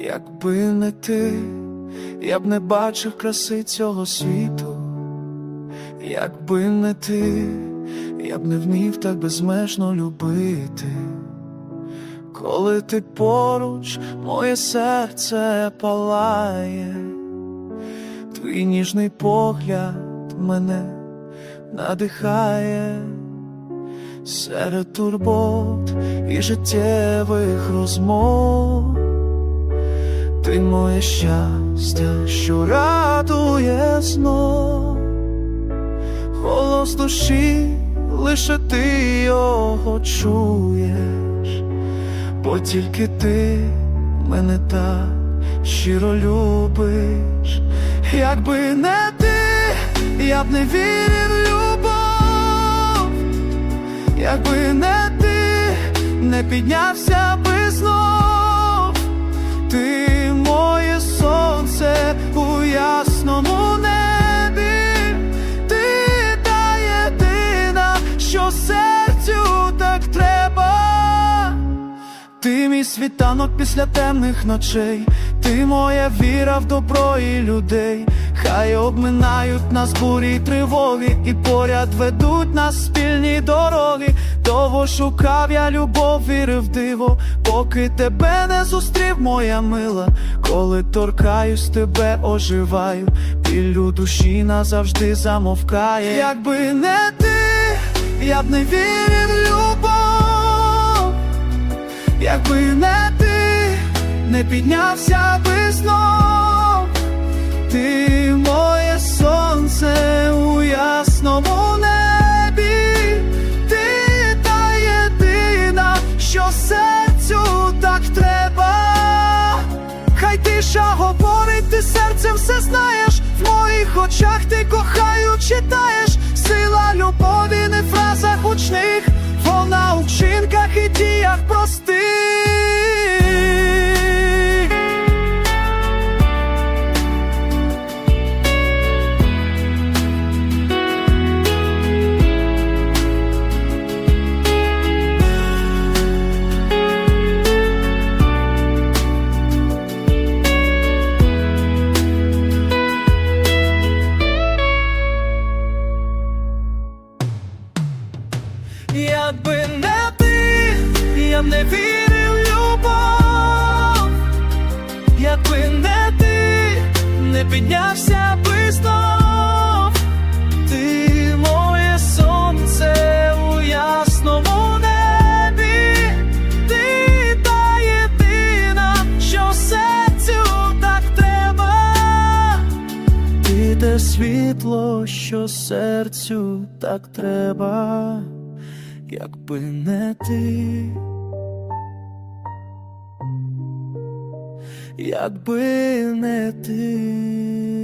Якби не ти, я б не бачив краси цього світу. Якби не ти, я б не вмів так безмежно любити. Коли ти поруч, моє серце палає, твій ніжний погляд мене надихає серед турбот і життєвих розмов. Ти моє щастя, що радує знов, голос душі, лише ти його чуєш, бо тільки ти мене так щиро любиш, якби не ти, я б не вірив любов, якби не ти, не піднявся би знов. Ти світанок після темних ночей, ти моя віра в добро і людей. Хай обминають нас бурі й тривоги, і поряд ведуть нас спільні дороги. Довго шукав я любов, вірив диво, поки тебе не зустрів, моя мила. Коли торкаюсь тебе, оживаю, біль душі назавжди замовкає. Якби не ти, я б не вірив любов. Якби не ти, не піднявся би знов, ти моє сонце у ясному небі, ти та єдина, що серцю так треба. Хай тиша говорить, ти серцем все знаєш, в моїх очах ти кохаю, читаєш, сила любові не в фразах гучних, вона у вчинках і діях простих. Якби не ти, я б не вірив любов, якби не ти, не піднявся би знов, ти моє сонце у ясному небі, ти та єдина, що серцю так треба. Ти те світло, що серцю так треба, якби не ти. Якби не ти.